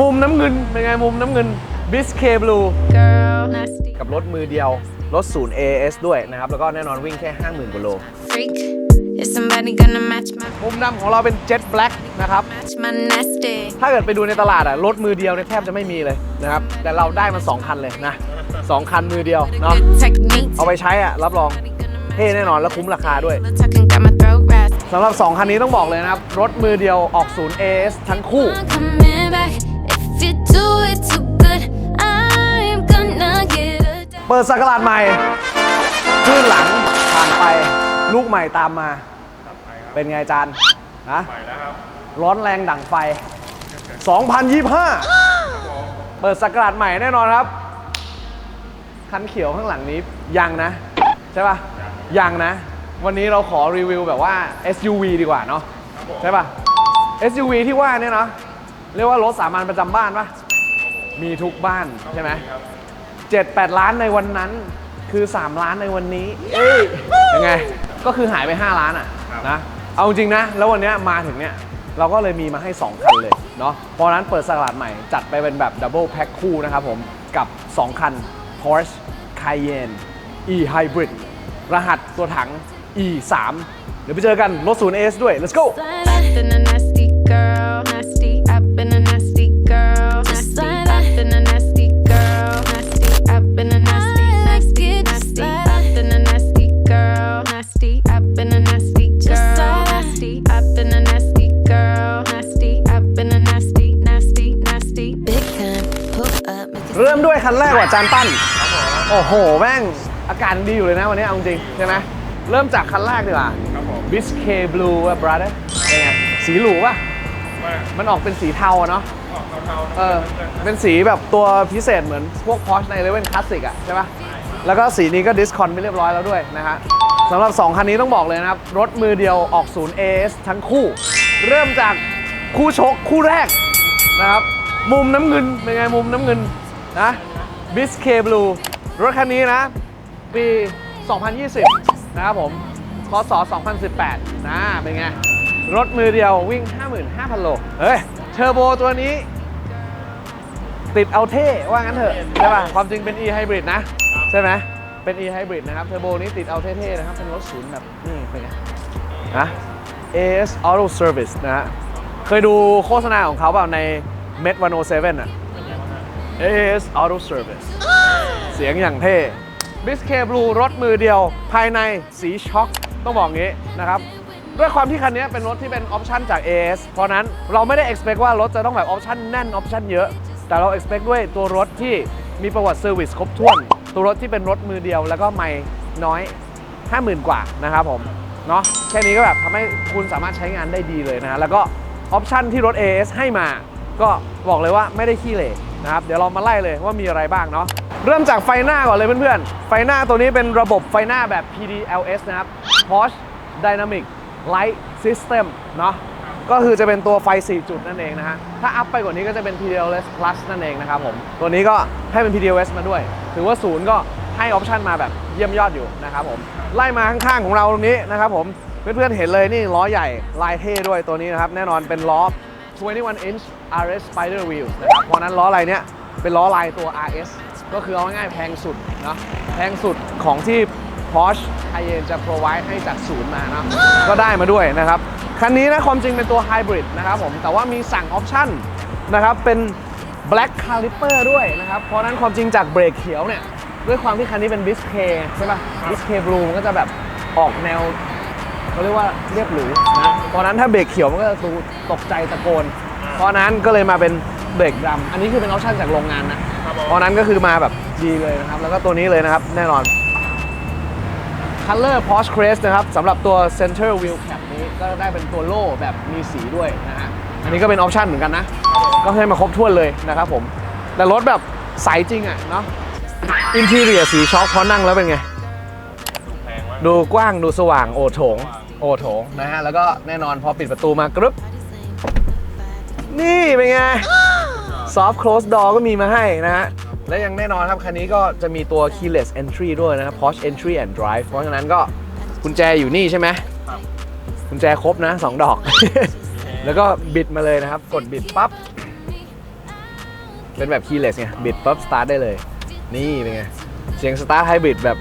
มุมน้ำเงินเป็นไงมุมน้ำเงิน b i s c a Blue girl, nasty กับรถมือเดียว รถศูนย์ AS ด้วยนะครับ แล้วก็แน่นอนวิ่งแค่ 50,000กว่าโล freak. Is somebody gonna match my มุมดำของเราเป็น Jet Black นะครับ match my nasty? ถ้าเกิดไปดูในตลาดอะรถมือเดียวเนี่ยแทบจะไม่มีเลยนะครับ แต่เราได้มา 2 คันเลยนะ 2 คันมือเดียวเนาะ Good technique. เอาไปใช้อะรับรองเท่แน่นอนและคุ้มราคาด้วย Little talking got my throat raspy. สำหรับ 2 คันนี้ต้องบอกเลยนะครับ รถมือเดียวออกศูนย์ AS ทั้งคู่ you do it too good, I'm gonna get a เปิดสักราชใหม่คลื่นหลังผ่านไปลูกใหม่ตามมา เป็นไงจานนะร้อนแรงดั่งไฟ 2025 เปิดสักราชใหม่แน่นอนครับ คันเขียวข้างหลังนี้ยังนะ ใช่ป่ะ ยังนะ วันนี้เราขอรีวิวแบบว่า SUV ดีกว่าเนาะใช่ป่ะ SUV ที่ว่าเนี่ยเนาะ เรียกว่ารถสามัญประจำบ้านป่ะมีทุกบ้านใช่ไหม7 8ล้านในวันนั้นคือ 3 ล้านในวันนี้เอ้ยยังไง ก็คือหายไป 5 ล้านอะนะ เอาจริงนะ แล้ววันเนี้ยมาถึงเนี่ย เราก็เลยมีมาให้ 2 คันเลยเนาะ เพราะฉะนั้นเปิดสลัดใหม่ จัดไปเป็นแบบดับเบิลแพ็คคู่นะครับผม กับ 2 คัน Porsche Cayenne E Hybrid รหัสตัวถัง E 3เดี๋ยวไปเจอกันรถศูนย์ AS ด้วย let's go คันแรกว่ะจานปั้นโอ้โห แม่ง อาการดีอยู่เลยนะวันนี้เอาจริงใช่ไหมเริ่มจากคันแรกดีกว่าครับผมบิสเคบลูว่ะ brother เป็นไงสีหรูป่ะว่ามันออกเป็นสีเทาอะเนาะ ออกเทาๆเออ เป็นสีแบบตัวพิเศษเหมือนพวก Porsche ในเลเว่นคลาสสิกอะใช่ป่ะแล้วก็สีนี้ก็ดิสคอนไปเรียบร้อยแล้วด้วยนะฮะสำหรับ 2 คันนี้ต้องบอกเลยนะครับ รถมือเดียวออกศูนย์ AS ทั้งคู่ เริ่มจากคู่ชกคู่แรกนะครับ มุมน้ำเงินเป็นไงมุมน้ำเงินนะ บิสเคบลูรถคันนี้นะ ปี 2020 นะครับผมพศ2018นะเป็นไง รถมือเดียววิ่ง 55,000 โล เฮ้ย เทอร์โบตัวนี้ ติดเอาเท่ว่างั้นเถอะ ใช่ป่ะ ความจริงเป็น e hybrid นะ ใช่ไหมเป็น e hybrid นะครับ เทอร์โบนี้ติดเอาเท่ๆนะครับ เป็นรถศูนย์แบบนี่เป็นไงนะ AS Auto Service นะฮะเคยดูโฆษณาของเขาเปล่าใน Met 107อะ AS Auto Service เสียงอย่างเท่ b i s c Blue รถมือเดียว ภายในสีช็อกต้องบอกงี้นะครับ ด้วยความที่คันนี้เป็นรถที่เป็นออปชันจาก AS เพราะนั้นเราไม่ได้ expect ว่ารถจะต้องแบบออปชันแน่นออปชันเยอะ แต่เรา expect ด้วยตัวรถที่มีประวัติเซอร์วิสครบถ้วน ตัวรถที่เป็นรถมือเดียว แล้วก็ไม่น้อย 50,000 กว่านะครับผมเนาะแค่นี้ก็แบบทำให้คุณสามารถใช้งานได้ดีเลยนะฮะแล้วก็ออปชันที่รถ AS ให้มา ก็บอกเลยว่าไม่ได้ขี้เหร่นะครับเดี๋ยวเรามาไล่เลยว่ามีอะไรบ้างเนาะเริ่มจากไฟหน้าก่อนเลยเพื่อนๆ ไฟหน้าตัวนี้เป็นระบบไฟหน้าแบบ PDLS นะครับ Porsche Dynamic Light System เนาะก็คือจะเป็นตัวไฟ 4 จุดนั่นเองนะฮะ ถ้าอัพไปกว่านี้ก็จะเป็น PDLS Plus นั่นเองนะครับผม ตัวนี้ก็ให้เป็น PDLS มาด้วย ถือว่าศูนย์ก็ให้ออปชันมาแบบเยี่ยมยอดอยู่นะครับผม ไล่มาข้างๆของเราตรงนี้นะครับผม เพื่อนๆเห็นเลยนี่ล้อใหญ่ลายเท่ด้วยตัวนี้นะครับ แน่นอนเป็นล้อ 21 inch RS Spider Wheels นะครับ เพราะนั้นล้อลายเนี้ยเป็นล้อลายตัว RS ก็คือเอาง่ายๆแพงสุดเนะแพงสุดของที่ Porsche Cayenne จะ provide ให้จากศูนย์มาเนะก็ได้มาด้วยนะครับ คันนี้นะความจริงเป็นตัว Hybrid นะครับผมแต่ว่ามีสั่งออปชั่นนะครับ เป็น Black Caliper ด้วยนะครับ เพราะนั้นความจริงจากเบรกเขียวเนี่ย ด้วยความที่คันนี้เป็น b i s c a ใช่ป่ะ b i s c a Blue มันก็จะแบบออกแนว เขาเรียกว่าเรียบหรูนะเพราะฉะนั้นถ้าเบรกเขียวมันก็จะดูตกใจตะโกน เพราะฉะนั้นก็เลยมาเป็นเบรกดำอันนี้คือเป็นออปชั่นจากโรงงานนะเพราะฉะนั้นก็คือมาแบบดีเลยนะครับ แล้วก็ตัวนี้เลยนะครับแน่นอน Color Porsche Crest นะครับสำหรับตัว Center Wheel Cap นี้ก็ได้เป็นตัวโล่แบบมีสีด้วยนะฮะอันนี้ก็เป็นออปชั่นเหมือนกันนะ ก็ให้มาครบถ้วนเลยนะครับผม แต่รถแบบใสจริงอะเนาะอินทีเรียสีช็อคพอนั่งแล้วเป็นไงแพงมาก ดูกว้างดูสว่างโอโถง โอโถงนะฮะ แล้วก็แน่นอนพอปิดประตูมากรึบ นี่เป็นไง soft close door ก็มีมาให้นะฮะ และยังแน่นอนครับ คันนี้ก็จะมีตัว keyless entry ด้วยนะครับ Porsche entry and drive เพราะฉะนั้นก็กุญแจอยู่นี่ใช่ไหมครับกุญแจครบนะ2ดอก แล้วก็บิดมาเลยนะครับ กดบิดปั๊บ เป็นแบบ keyless ไงบิดปั๊บสตาร์ทได้เลย นี่เป็นไง เสียงสตาร์ทไฮบริดแบบ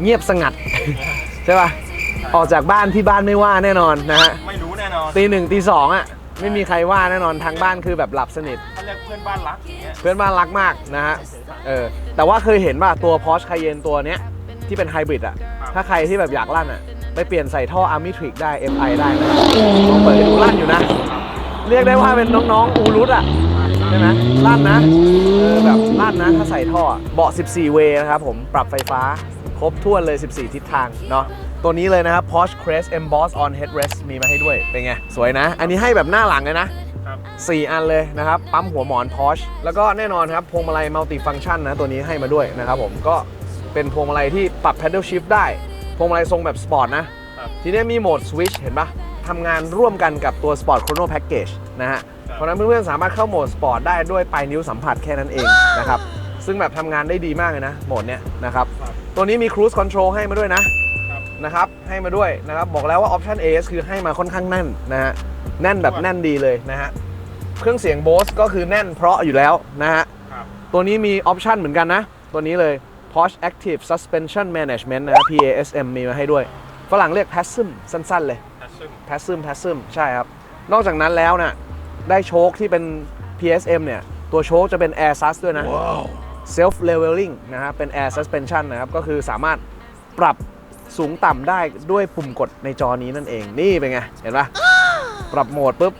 เงียบสงัด ใช่ป่ะออกจากบ้านที่บ้านไม่ว่าแน่นอนนะฮะไม่รู้แน่นอนตีหนึ่งตีสองอะไม่มีใครว่าแน่นอนทางบ้านคือแบบหลับสนิทถ้าเรียกเพื่อนบ้านรักอย่างเงี้ยเพื่อนบ้านรักมากนะฮะเออแต่ว่าเคยเห็นป่ะตัว Porsche Cayenne ตัวเนี้ยที่เป็นไฮบริดอะถ้าใครที่แบบอยากลั่นอะไปเปลี่ยนใส่ท่อ Army Trick ได้ MI ได้นะลองเปิดให้ดูลั่นอยู่นะ เรียกได้ว่าเป็นน้องๆอูรุตอะใช่ไหมลั่นนะเออแบบลั่นนะถ้าใส่ท่ออะเบาะ 14 เวย์นะครับผมปรับไฟฟ้า ครบถ้วนเลย 14 ทิศทางเนาะตัวนี้เลยนะครับ Porsche Crest Emboss on Headrest มีมาให้ด้วย เป็นไง สวยนะ อันนี้ให้แบบหน้าหลังเลยนะครับ4อันเลยนะครับ ปั๊มหัวหมอน Porsche แล้วก็แน่นอนครับพวงมาลัยมัลติฟัง c t ชันนะ ตัวนี้ให้มาด้วยนะครับผมก็เป็นพวงมาลัยที่ปรับ paddle shift ได้ พวงมาลัยทรงแบบสปอร์ตนะครับทีนี้มีโหมด switch เห็นปะทำงานร่วมกันกับตัว Sport Chrono Package นะฮะเพราะฉะนั้นเพื่อนๆสามารถเข้าโหมดสปอร์ตได้ด้วยปลายนิ้วสัมผัสแค่นั้นเองนะครับ ซึ่งแบบทำงานได้ดีมากเลยนะ โหมดเนี้ยนะครับ ครับตัวนี้มี cruise control ให้มาด้วยนะครับ นะครับ ให้มาด้วยนะครับ บอกแล้วว่า option AS คือให้มาค่อนข้างแน่นนะฮะ แน่นแบบแน่นดีเลยนะฮะ เครื่องเสียง Bose ก็คือแน่นเพราะอยู่แล้วนะฮะ ครับตัวนี้มีออปชันเหมือนกันนะ ตัวนี้เลย Porsche Active Suspension Management นะครับ PASM มีมาให้ด้วย ฝรั่งเรียก PASM สั้นๆเลยแพชชั่น PASM PASM ใช่ครับ นอกจากนั้นแล้วนะ่ะได้โชคที่เป็น PSM เนี่ย ตัวโชคจะเป็น Air Sus ด้วยนะ Self Leveling นะครับเป็น Air Suspension นะครับ ก็คือสามารถปรับสูงต่ำได้ด้วยปุ่มกดในจอนี้นั่นเอง นี่เป็นไง เห็นปะปรับโหมดปุ๊บ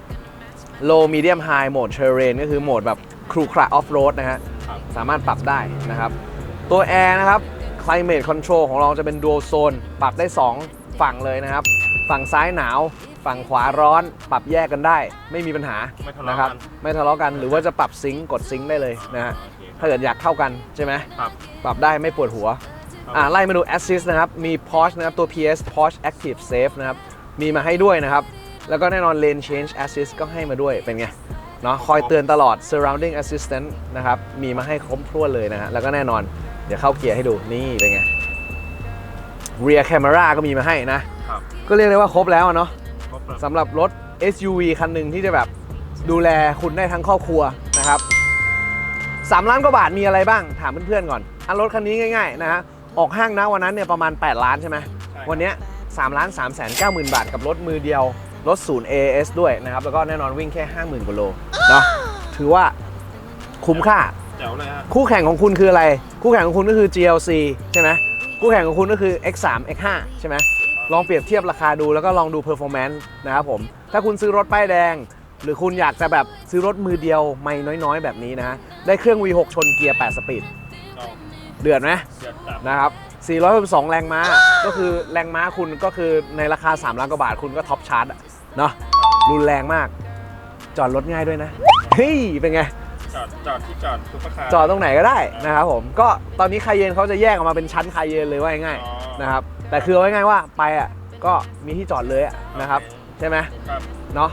Low Medium High โหมด Terrain ก็คือโหมดแบบครูคระ Off Road นะฮะครับสามารถปรับได้นะครับ ตัว Air นะครับ Climate Control ของเราจะเป็น Dual Zone ปรับได้ 2 ฝั่งเลยนะครับ ฝั่งซ้ายหนาว ฝั่งขวาร้อน ปรับแยกกันได้ ไม่มีปัญหาไม่ทะเลาะนะครับกันไม่ทะเลาะกัน หรือว่าจะปรับซิงค์กดซิงค์ได้เลยนะฮะโอเค ถ้าเกิดอยากเข้ากันใช่ไหมครับ ปรับได้ไม่ปวดหัวครับอ่าไล่มาดู Assist นะครับ มี Porsche นะครับ ตัว PS Porsche Active Safe นะครับ มีมาให้ด้วยนะครับ แล้วก็แน่นอน Lane Change Assist ก็ให้มาด้วยเป็นไงเนาะคอยเตือนตลอด Surrounding Assistant นะครับ มีมาให้ครบถ้วนเลยนะฮะแล้วก็แน่นอน เดี๋ยวเข้าเกียร์ให้ดูนี่เป็นไง Rear Camera ก็มีมาให้นะครับก็เรียกได้ว่าครบแล้วอะเนาะครบแล้วสำหรับรถ SUV คันหนึ่งที่จะแบบดูแลคุณได้ทั้งครอบครัวนะครับ 3 ล้านกว่าบาทมีอะไรบ้างถามเพื่อนๆก่อนอันรถคันนี้ง่ายๆนะฮะออกห้างนะวันนั้นเนี่ยประมาณ 8 ล้านใช่ไหมใช่วันเนี้3ล้าน3แสน9หมื่นบาทกับรถมือเดียวรถศูนย์ AS ด้วยนะครับ แล้วก็แน่นอนวิ่งแค่ 50,000กว่าโลเนาะถือว่าคุ้มค่าแจ๋วเลยฮะคู่แข่งของคุณคืออะไร คู่แข่งของคุณก็คือ GLC ใช่ไหมคู่แข่งของคุณก็คือ X3 X5 ใช่ไหมลองเปรียบเทียบราคาดูแล้วก็ลองดู performance นะครับผม ถ้าคุณซื้อรถป้ายแดง หรือคุณอยากจะแบบซื้อรถมือเดียวไม่น้อยๆ แบบนี้นะฮะได้เครื่อง V6 ชนเกียร์8สปีดเอาเดือดไหมเดือดจัดนะครับ462แรงม้าก็คือแรงม้าคุณก็คือในราคา 3 ล้านกว่าบาทคุณก็ท็อปชาร์จอะเนาะรุนแรงมาก จอดรถง่ายด้วยนะเฮ้ยเป็นไงจอดจอดที่จอดซุปเปอร์คาร์จอดตรงไหนก็ได้นะครับผมก็ตอนนี้คาเยนเขาจะแยกออกมาเป็นชั้นคาเยนเลยว่าง่ายอ๋อๆนะครับแต่คือเอาไว้ง่ายว่าไปอะก็มีที่จอดเลยอะนะครับใช่ไหมครับเนาะ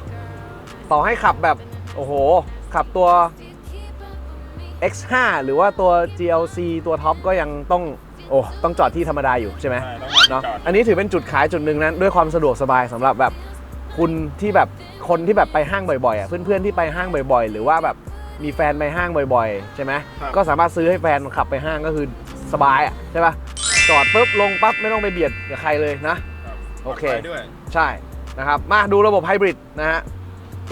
ต่อให้ขับแบบ โอ้โห ขับตัว X5 หรือว่าตัว GLC ตัวท็อปก็ยังต้องโอ้ต้องจอดที่ธรรมดาอยู่ใช่ไหมใช่ต้องหาที่เนาะจอด อันนี้ถือเป็นจุดขายจุดหนึ่งนั้นด้วยความสะดวกสบายสำหรับแบบคุณที่แบบคนที่แบบไปห้างบ่อยๆอะเพื่อนๆที่ไปห้างบ่อยๆ หรือว่าแบบมีแฟนไปห้างบ่อยๆ ใช่ไหมครับ ก็สามารถซื้อให้แฟนขับไปห้างก็คือสบายอะใช่ปะจอดปุ๊บลงปั๊บไม่ต้องไปเบียดกับใครเลยนะครับโอเค ปลดภัยด้วย ใช่นะครับมาดูระบบไฮบริดนะฮะ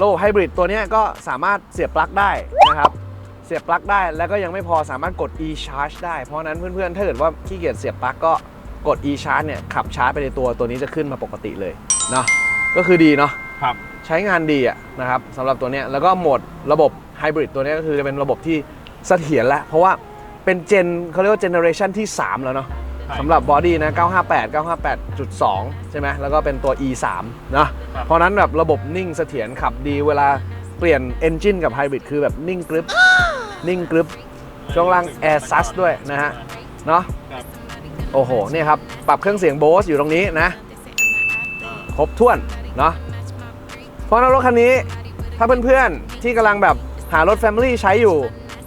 ระบบไฮบริดตัวเนี้ยก็สามารถเสียบปลั๊กได้นะครับ เสียบปลั๊กได้แล้วก็ยังไม่พอสามารถกด e charge ได้ เพราะฉะนั้นเพื่อนๆ ถ้าเกิดว่าขี้เกียจเสียบปลั๊กก็กด e charge เนี่ยขับชาร์จไปในตัวตัวนี้จะขึ้นมาปกติเลยเนาะก็คือดีเนาะครับใช้งานดีอะนะครับสำหรับตัวเนี้ยแล้วก็โหมดระบบไฮบริดตัวเนี้ยก็คือจะเป็นระบบที่เสถียรแล้วเพราะว่าเป็นเจนเขาเรียกว่าเจเนอเรชันที่ 3 แล้วเนาะใช่ สำหรับบอดี้นะ 958 958.2 ใช่ไหมแล้วก็เป็นตัว E3 นะครับเพราะนั้นแบบระบบนิ่งเสถียรขับดีเวลาเปลี่ยนเอนจินกับไฮบริดคือแบบนิ่งกรึบนิ่งกรึบช่วงล่าง Air s u s ด้วยนะฮะ เนาะครับโอ้โหเนี่ยครับ ปรับเครื่องเสียงโบสอยู่ตรงนี้นะ ครบถ้วน เนาะเพราะฉะนั้นรถคันนี้ถ้าเพื่อนๆ ที่กำลังแบบหารถ Family ใช้อยู่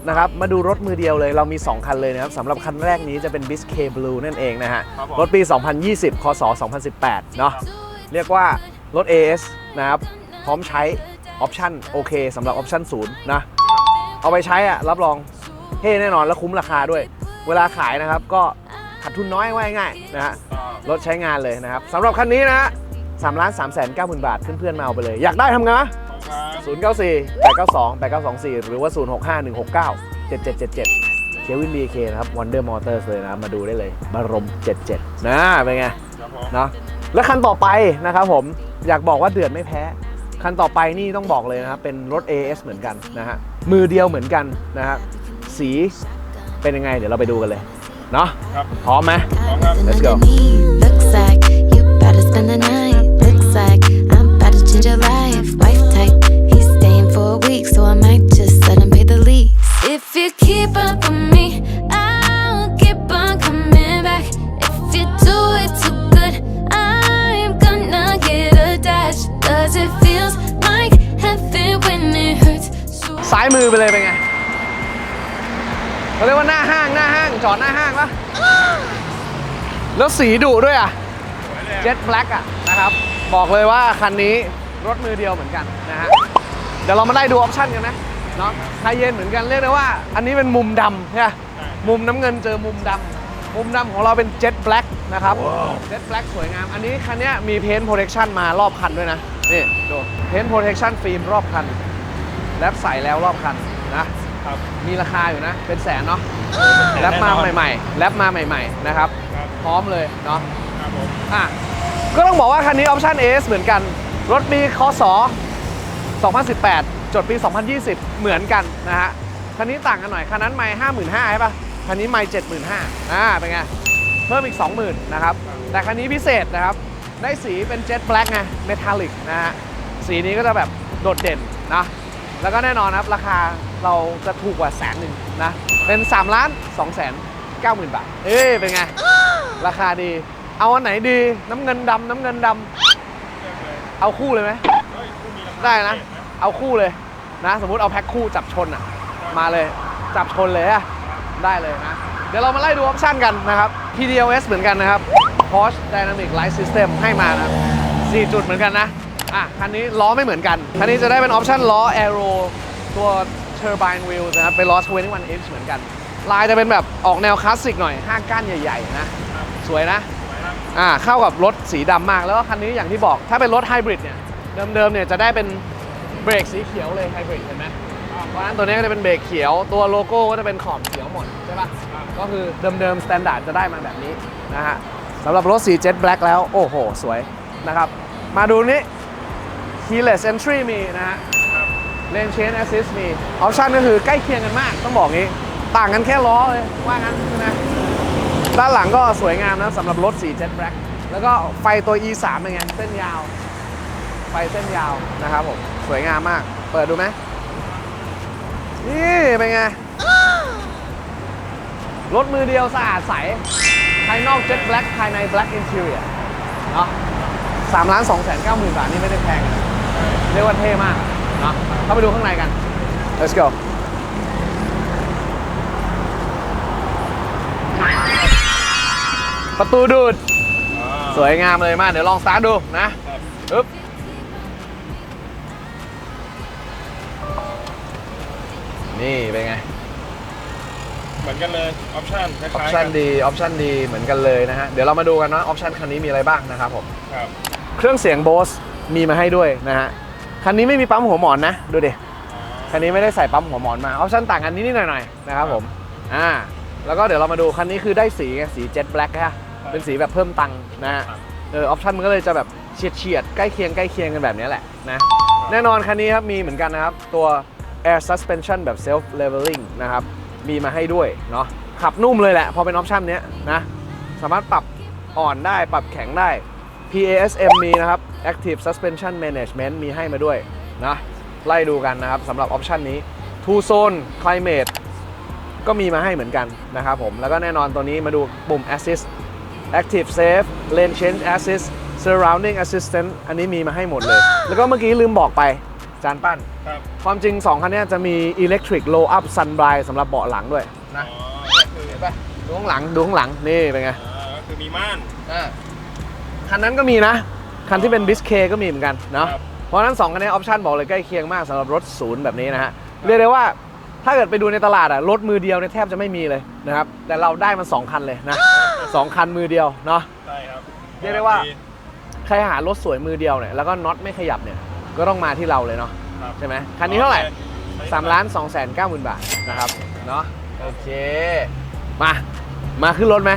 นะครับ มาดูรถมือเดียวเลยเรามี 2 คันเลยนะครับสำหรับคันแรกนี้จะเป็น b i s c a Blue นั่นเองนะฮะครับผม รถปี 2020 คศ 2018 เนาะเรียกว่ารถ AS นะครับ พร้อมใช้ออปชั่นโอเคสำหรับออปชั่นศูนย์นะ เอาไปใช้อะรับรองเท่แน่นอนและคุ้มราคาด้วย เวลาขายนะครับก็ขาดทุนน้อยว่าง่ายๆนะฮะ รถใช้งานเลยนะครับสำหรับคันนี้นะฮะสามล้านสามแสนเก้าหมื่นบาทเพื่อนๆมาเอาไปเลย อยากได้ทำไงวะ ครับ0 9 4 8 9 2 8 9 2 4 หรือว่า 0 6 5 1 6 9 7 7 7 7 เควิน BK นะครับ Wonder Motors เลยนะครับมาดูได้เลยบารม 77 นะ เป็นไงครับผมเนาะและคันต่อไปนะครับผมอยากบอกว่าเดือดไม่แพ้ คันต่อไปนี่ต้องบอกเลยนะครับ เป็นรถ AS เหมือนกันนะฮะมือเดียวเหมือนกันนะฮะสีเป็นยังไง เดี๋ยวเราไปดูกันเลย เนาะครับพร้อมไหม Nothing Let's go. underneath. Looks like you better spend the night. Looks like I'm about to change your life. Wife I might just let him pay the lease. If you keep up with me, I'll keep on coming back. If you do it too good, I'm gonna get attached. Cause it feels like heaven when it hurts. So ซ้ายมือไปเลยเป็นไงเขาเรียกว่าหน้าห้างหน้าห้างจอดหน้าห้างปะแล้วสีดุด้วยอะ เจ็ตแบล็กอะนะครับ บอกเลยว่าคันนี้รถมือเดียวเหมือนกันนะฮะ เดี๋ยวเรามาไล่ดูออปชั่นกันนะเนาะไฮเย็นเหมือนกันเรียกได้ว่า อันนี้เป็นมุมดำใช่ไหมมุมน้ำเงินเจอมุมดำมุมดำของเราเป็นเจ็ตแบล็กนะครับเจ็ตแบล็กสวยงาม อันนี้คันนี้มีเพนท์โปรเทคชั่นมารอบคันด้วยนะ นี่ดูเพนท์โปรเทคชั่นฟิล์มรอบคันแรปใส่แล้วรอบคันนะครับมีราคาอยู่นะ เป็นแสนเนาะแรปมาใหม่ๆแรปมาใหม่ ๆ นะครับครับพร้อมเลยเนาะครับผมอะก็ต้องบอกว่าคันนี้ออปชั่น AS เหมือนกัน รถปีคศ 2018 จดปี 2020 เหมือนกันนะฮะ คันนี้ต่างกันหน่อย คันนั้นไม่55,000ใช่ปะคันนี้ไม่75,000อ่า เป็นไง เพิ่มอีก 20,000นะครับ แต่คันนี้พิเศษนะครับ ได้สีเป็นเจ็ตแบล็กไง เมทัลลิกนะฮะ สีนี้ก็จะแบบโดดเด่นนะ แล้วก็แน่นอนนะครับ ราคาเราจะถูกกว่าแสนหนึ่งนะ เป็น3ล้าน2แสน9หมื่นบาท เอ้ย เป็นไง ราคาดี เอาอันไหนดี น้ำเงินดำน้ำเงินดำเอาคู่เลยไหมได้นะ เอาคู่เลยนะ สมมุติเอาแพ็คคู่จับชนอะ มาเลยจับชนเลยอะได้เลยนะ เดี๋ยวเรามาไล่ดูออปชั่นกันนะครับ PDLS เหมือนกันนะครับ Porsche Dynamic Light System ให้มานะ4จุดเหมือนกันนะ อะ คันนี้ล้อไม่เหมือนกัน คันนี้จะได้เป็นออปชั่นล้อ Aero ตัว Turbine Wheel นะครับ เป็นล้อ 21 inch เหมือนกัน ลายจะเป็นแบบออกแนวคลาสสิกหน่อย ห้างก้านใหญ่ ๆ นะ สวยนะ อ่า เข้ากับรถสีดำมาก แล้วก็คันนี้อย่างที่บอก ถ้าเป็นรถไฮบริดเนี่ย เดิมๆ เนี่ยจะได้เป็น เบรกสีเขียวเลยไฮบริดเห็นไหมเพราะฉะนั้นตัวนี้ก็จะเป็นเบรกเขียว ตัวโลโก้ก็จะเป็นขอบเขียวหมดใช่ปะก็คือเดิมๆสแตนดาร์ดจะได้มาแบบนี้นะฮะสำหรับรถสีเจ็ตแบล็กแล้ว โอ้โห สวยนะครับ มาดูนี้ keyless entry มีนะฮะ lane change assist มี ออปชั่นก็คือใกล้เคียงกันมาก ต้องบอกงี้ ต่างกันแค่ล้อเลย ว่างั้นนะด้านหลังก็สวยงามนะสำหรับรถสีเจ็ตแบล็กแล้วก็ไฟตัว E3 เป็นไง เส้นยาว ไฟเส้นยาวนะครับผม สวยงามมาก เปิดดูไหมนี่เป็นไง รถมือเดียวสะอาดใส ภายนอกเจ็ตแบล็กภายในแบล็กอินเท i รียเนาะสามล้านสองแสนเก้าหมื่นบาทนี่ไม่ได้แพงนะเรียกว่าเท่มากเนาะเข้าไปดูข้างในกัน let's go ประตูดูด สวยงามเลยมาก เดี๋ยวลองสตาร์ทดูนะอึ๊บ นี่เป็นไง เหมือนกันเลย ออปชั่นคออปล้ายๆชั่กันดีออปชั่นดีเหมือนกันเลยนะฮะ เดี๋ยวเรามาดูกันว่าออปชั่นคันนี้มีอะไรบ้างนะครับผม ครับ เครื่องเสียง Bose มีมาให้ด้วยนะฮะ คันนี้ไม่มีปั๊มหัวหมอนนะ ดูดิ คันนี้ไม่ได้ใส่ปั๊มหัวหมอนมา ออปชั่นต่างกันนิดๆหน่อยๆนะครับผม อ่า แล้วก็เดี๋ยวเรามาดูคันนี้คือได้สีไงสีเจ็ตแบล็กฮะ เป็นสีแบบเพิ่มตังค์นะฮะเออออปชั่นมันก็เลยจะแบบเฉียดเฉียดๆใกล้เคียงใกล้เคียงกันแบบนี้แหละนะ แน่นอนคันนี้ครับมีเหมือนกันนะครับ ตัว air suspension แบบ self leveling นะครับ มีมาให้ด้วยเนาะขับนุ่มเลยแหละ พอเป็นออปชันเนี้ยนะ สามารถปรับอ่อนได้ปรับแข็งได้ PASM มีนะครับ Active Suspension Management มีให้มาด้วยนะไล่ดูกันนะครับสำหรับออปชันนี้ Two Zone Climate ก็มีมาให้เหมือนกันนะครับผม แล้วก็แน่นอนตัวนี้มาดูปุ่ม Assist Active Save Lane Change Assist Surrounding Assistant อันนี้มีมาให้หมดเลย แล้วก็เมื่อกี้ลืมบอกไป จานปั้น ครับความจริง 2 คันเนี้ยจะมี Electric Low Up Sun Blind สำหรับเบาะหลังด้วยอ๋นะอก็คือเห็นปะดูข้างหลังดูข้างหลังนี่เป็นไงอ่าก็คือมีม่านคันนั้นก็มีนะ คันที่เป็นบิสเคก็มีเหมือนกันเนาะครับ เพราะฉะนั้น 2 คันนี้ออปชั่นบอกเลยใกล้เคียงมากสำหรับรถศูนย์แบบนี้นะฮะเรียกได้ว่าถ้าเกิดไปดูในตลาดอะรถมือเดียวเนี่ยแทบจะไม่มีเลยนะครับแต่เราได้มาสองคันเลยนะสองคันมือเดียวเนาะ ใช่ครับเรียกได้ว่า ใครหารถสวยมือเดียวเนี่ยแล้วก็น็อตไม่ขยับเนี่ย ก็ต้องมาที่เราเลยเนาะครับใช่ไหมคันนี้เท่าไหร่ใช้สามล้านสองแสนเก้าหมื่นบาทนะครับเนาะโอเค มา มาขึ้นรถไหม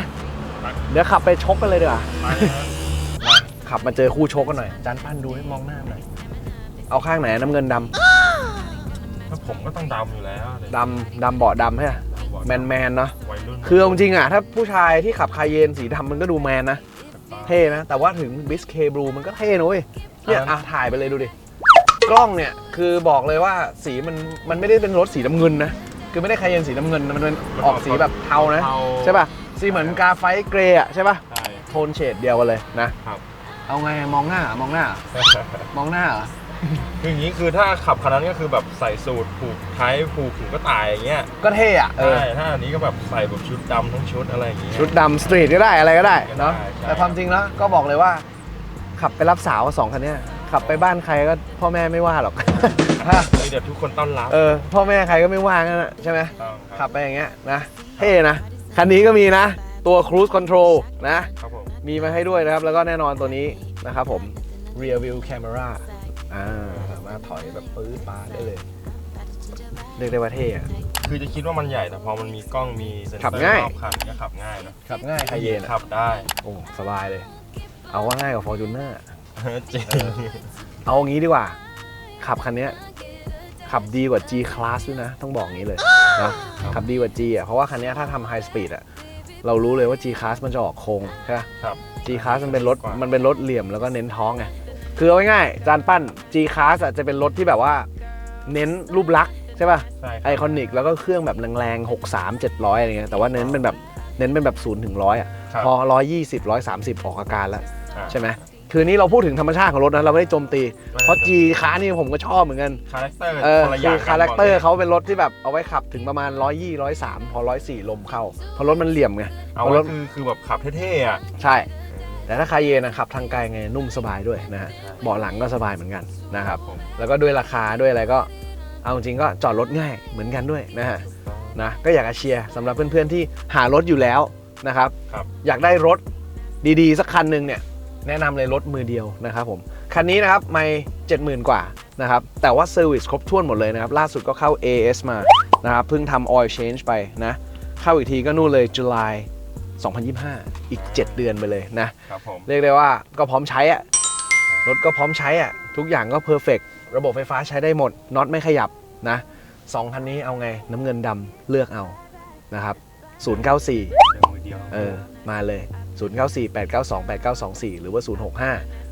เดี๋ยวขับไปชกกันเลยดีกว่าไปเลยครับขับมาเจอคู่ชกกันหน่อยจานปั้นดูให้มองหน้าหน่อยเอาข้างไหนน้ำเงินดถ้าผมก็ต้องดำอยู่แล้วเดี๋ยวำดำดำเบาะดำใช่ไหมบอกแมนแมนๆเนาะวัยรุ่นคือเอาจริงๆอะถ้าผู้ชายที่ขับคาเยนสีดำมันก็ดูแมนนะ เท่นะ แต่ว่าถึงบิสเคบลูมันก็เท่นะเว้ยเนี่ยอะถ่ายไปเลยดูดิ กล้องเนี่ยคือบอกเลยว่าสีมันมันไม่ได้เป็นรถสีน้ำเงินนะ คือไม่ได้คาเยนสีน้ำเงินนะมันเป็นออกสีแบบเทานะ เทา ใช่ป่ะ สีเหมือนกาไฟเกรย์อะใช่ป่ะ ใช่ โทนเฉดเดียวกันเลยนะครับ เอาไงมองหน้ามองหน้ามองหน้าเหรอคืออย่างนี้คือถ้าขับคันนั้นก็คือแบบใส่สูทผูกไทยผูกถึงก็ตายอย่างเงี้ยก็เท่อะเออ ใช่ถ้าอันนี้ก็แบบใส่แบบชุดดำทั้งชุดอะไรอย่างเงี้ย ชุดดำสตรีทก็ได้อะไรก็ได้เนาะใช่ใช่ แต่ความจริงแล้วก็บอกเลยว่า ขับไปรับสาวสองคันเนี้ย ขับไปบ้านใครก็พ่อแม่ไม่ว่าหรอก มีเดี๋ยวทุกคนต้อนรับเออพ่อแม่ใครก็ไม่ว่างั้นนะใช่ไหมต้องขับไปอย่างเงี้ยนะเท่นะ คันนี้ก็มีนะ ตัว cruise control นะ ครับผมมีมาให้ด้วยนะครับ แล้วก็แน่นอนตัวนี้นะครับผม rear view camera อ่าสามารถถอยแบบปื๊ดปาดได้เลย เรียกได้ว่าเท่อะ คือจะคิดว่ามันใหญ่แต่พอมันมีกล้องมีเซ็นเซขับอร์ง่ายรอบคันก็ขับง่ายเนอะขับง่ายคาเยนอะขับได้ โอ้ สบายเลย เอาว่าง่ายกว่า Fortuner จริงเอางี้ดีกว่า ขับคันเนี้ยขับดีกว่า G Class ด้วยนะ ต้องบอกงี้เลยนะขับดีกว่า G อะเพราะว่าคันเนี้ยถ้าทำ High Speed อะเรารู้เลยว่า G Class มันจะออกโค้งใช่ปะครับ G Class มันเป็นรถกว่ามั มันเป็นรถเหลี่ยมแล้วก็เน้นท้องไงคือเอาง่ายๆจานปั้น G Class อะจะเป็นรถที่แบบว่า เน้นรูปลักษณ์ใช่ป่ะใช่ไอคอนิกแล้วก็เครื่องแบบแรงๆ 63 700 อะไรเงี้ยแต่ว่าเน้นเป็นแบบเน้นเป็นแบบ0ถึง100อะครับพอ 120 130 ออกอาการแล้วอ่าใช่ไหม คือนี้เราพูดถึงธรรมชาติของรถนะเราไม่ได้โจมตี เพราะ G ค้านี่ผมก็ชอบเหมือนกัน คาแรคเตอร์เออคนละอคืย่างอคาแรคเตอร์เขาเป็นรถที่แบบเอาไว้ขับถึงประมาณ120 103พอ104ลมเข้าเพราะรถมันเหลี่ยมไงเอาเพราะรไว้ถคือคือแบบขับเท่ๆอะใช่ แต่ถ้าคาเยนนะขับทางไกลไงนุ่มสบายด้วยนะฮะเบาะหลังก็สบายเหมือนกันนะครับ ผมแล้วก็ด้วยราคาด้วยอะไรก็เอาจริงๆก็จอดรถง่ายเหมือนกันด้วยนะฮะนะก็อยากจะเชียร์สำหรับเพื่อนๆที่หารถอยู่แล้วนะครับ ครับ อยากได้รถดีๆ สักคันหนึ่งเนี่ย แนะนำเลยรถมือเดียวนะครับผมคันนี้นะครับไม่เจ็ดหมื่นกว่านะครับแต่ว่าเซอร์วิสครบถ้วนหมดเลยนะครับ ล่าสุดก็เข้า AS มานะครับเพิ่งทำ oil change ไปนะ เข้าอีกทีก็นู่นเลยจุลาย2025 อีก 7 เดือนไปเลยนะครับผมเรียกได้ว่าก็พร้อมใช้อะรถก็พร้อมใช้อะทุกอย่างก็เพอร์เฟกระบบไฟฟ้าใช้ได้หมดน็อตไม่ขยับนะสองคันนี้เอาไงน้ำเงินดำเลือกเอานะครับ094เดี๋ยวมือเดียวเออมาเลย 094 892 8924 หรือว่า 065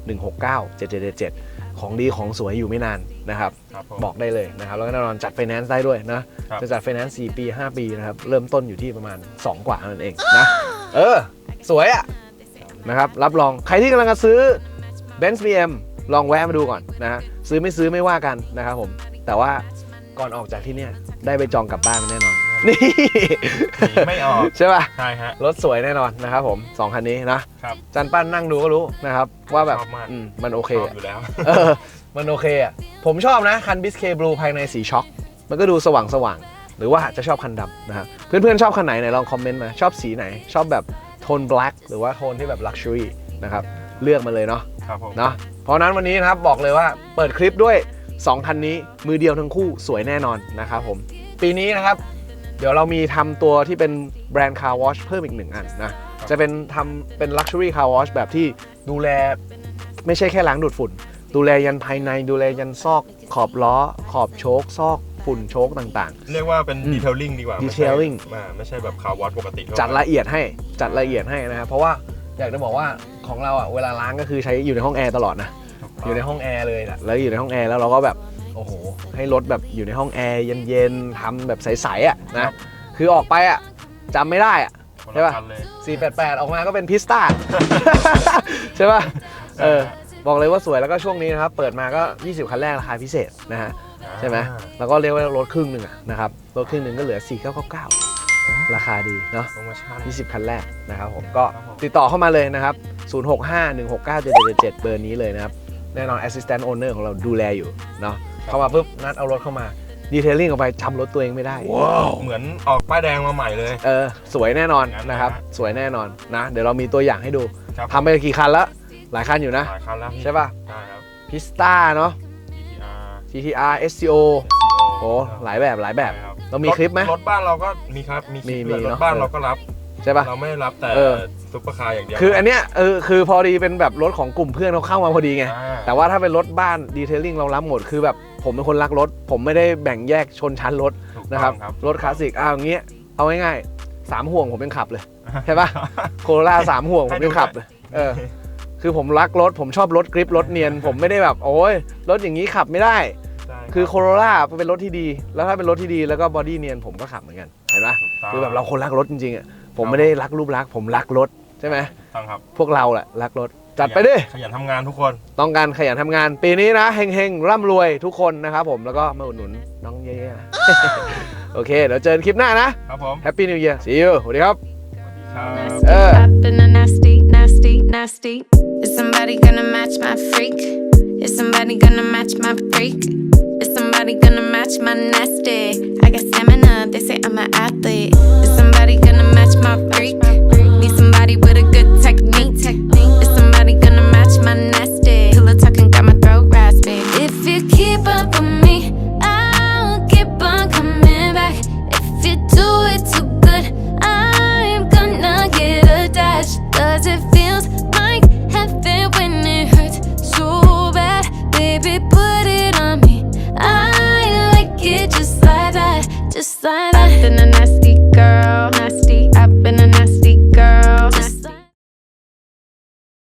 169 7777 ของดีของสวยอยู่ไม่นานนะครับ ครับผม บอกได้เลยนะครับ แล้วก็แน่นอนจัดไฟแนนซ์ได้ด้วยนะ ครับ จะจัดไฟแนนซ์4ปี 5 ปีนะครับ เริ่มต้นอยู่ที่ประมาณ 2 กว่านั่นเองนะ เออ สวยอะนะครับ รับรองใครที่กำลังจะซื้อ Benz BM ลองแวะมาดูก่อนนะฮะซื้อไม่ซื้อไม่ว่ากันนะครับผม แต่ว่าก่อนออกจากที่เนี่ยได้ไปจองกลับบ้านแน่นอน นี่ หนีไม่ออก ใช่ป่ะ ใช่ฮะ รถสวยแน่นอนนะครับผมสองคันนี้นะครับจันปั้นนั่งดูก็รู้นะครับ ว่าแบบชอบมาก อืมมันโอเคชอบอะอยู่แล้ว เออ มันโอเคอะ ผมชอบนะ คันบิสเคบลูภายในสีช็อคมันก็ดูสว่างสว่างๆหรือว่าจะชอบคันดำนะครับเพื่อนๆ ชอบคันไหนไหนลองคอมเมนต์มา ชอบสีไหน ชอบแบบโทน black หรือว่าโทนที่แบบ luxury นะครับ เลือกมาเลยเนาะ ครับผม เนาะเพราะฉะนั้นวันนี้นะครับบอกเลยว่าเปิดคลิปด้วย 2 คันนี้มือเดียวทั้งคู่สวยแน่นอนนะครับผม ปีนี้นะครับเดี๋ยวเรามีทำตัวที่เป็นแบรนด์คาร์วอชเพิ่มอีกหนึ่งอันนะ จะเป็นทำเป็น Luxury Car Wash แบบที่ดูแลไม่ใช่แค่ล้างดูดฝุ่น ดูแลยันภายในดูแลยันซอกขอบล้อ ขอบโชคซอกฝุ่นโชคต่างเรียกว่าเป็นอืมดีเทลลิ่งดีกว่าไม่ใช่ detailing อ่าไม่ใช่แบบคาร์วอตปกติทั่วๆไปจัดละเอียดให้จัดละเอียดให้นะครับเพราะว่าอยากจะบอกว่าของเราอะเวลาล้างก็คือใช้อยู่ในห้องแอร์ตลอดนะอยู่ในห้องแอร์เลยนะแล้วอยู่ในห้องแอร์แล้วเราก็แบบ โอ้โห ให้รถแบบอยู่ในห้องแอร์เย็นๆทำแบบใสๆอะนะ คือออกไปอะจำไม่ได้อะคนใช่ละปะคันเลย488 ออกมาก็เป็นพิสต้าใช่ป่ะ เออ บอกเลยว่าสวยแล้วก็ช่วงนี้นะครับ เปิดมาก็ 20 คันแรกราคาพิเศษนะฮะ ใช่ไหมอ่าแล้วก็เรียกว่าลดครึ่งหนึ่งอะนะครับลดครึ่งหนึ่งก็เหลือ 4999 ราคาดีเนาะโปรโมชั่น20 คันแรกนะครับผม ก็ครับผมติดต่อเข้ามาเลยนะครับ 0651697777 เบอร์นี้เลยนะครับ แน่นอน Assistant Owner ของเราดูแลอยู่เนาะ เข้ามาปุ๊บนัดเอารถเข้ามาดีเทลลิ่งออกไปจำรถตัวเองไม่ได้เหมือนออกป้ายแดงมาใหม่เลย เออ สวยแน่นอนอย่างนั้นนะครับนะฮะสวยแน่นอนนะ เดี๋ยวเรามีตัวอย่างให้ดูครับ ทำไปกี่คันแล้วหลายคันอยู่นะ หลายคันแล้วพี่ใช่ป่ะใช่ครับ พิสต้าเนาะ GTR GTR SCO โอ้หลายแบบหลายแบบ ใช่คเรามีคลิปไหมรถบ้านเราก็มีครับ มีคลิปมีด้วยมีรเนอะ ถบ้านเออเราก็รับ ใช่ป่ะ เราไม่ได้รับแต่เออ ซุปเปอร์คาร์อย่างเดียวคืออันเนี้ยเออคือพอดีเป็นแบบรถของกลุ่มเพื่อนเขาเข้ามาพอดีไง อ่าแต่ว่าถ้าเป็นรถบ้านดีเทลลิ่งเรารับหมดคือแบบ ผมเป็นคนรักรถ ผมไม่ได้แบ่งแยกชนชั้นรถถูกนะครับต้องรถคลาสสิกอ้าวอย่างเงี้ยเอาง่ายๆสามห่วงผมเป็นขับเลยใช่ปะโคโรล่าสามห่วงผมเป็นขับเลยเออคือผมรักรถ ผมชอบรถกริปรถเนียน ผมไม่ได้แบบโอ้ยรถอย่างนี้ขับไม่ได้ใช่รับคือโคโรล่าเป็นรถที่ดี แล้วถ้าเป็นรถที่ดีแล้วก็บอดี้เนียนผมก็ขับเหมือนกันเห็นปะถูกต้องคือแบบเราคนรักรถจริงๆอะผมไม่ได้รักรูปลักษณ์ผมรักรถใช่ไหมต้องครับพวกเราแหละรักรถ จัดไปดิ ขยันทำงานทุกคน ต้องการขยันทำงาน ปีนี้นะเฮงๆ ร่ำรวยทุกคนนะครับผมแล้วก็มาอุดหนุนน้องเย่ๆนะ โอเค เดี๋ยวเจอกันคลิปหน้านะ ครับผม Happy New Year see you สวัสดีครับสวัสดีครับ Nasty, Uh. up in a nasty, nasty, nasty. Is somebody gonna match my freak? Is somebody gonna match my freak? Is somebody gonna match my nasty? I got stamina, they say I'm an athlete.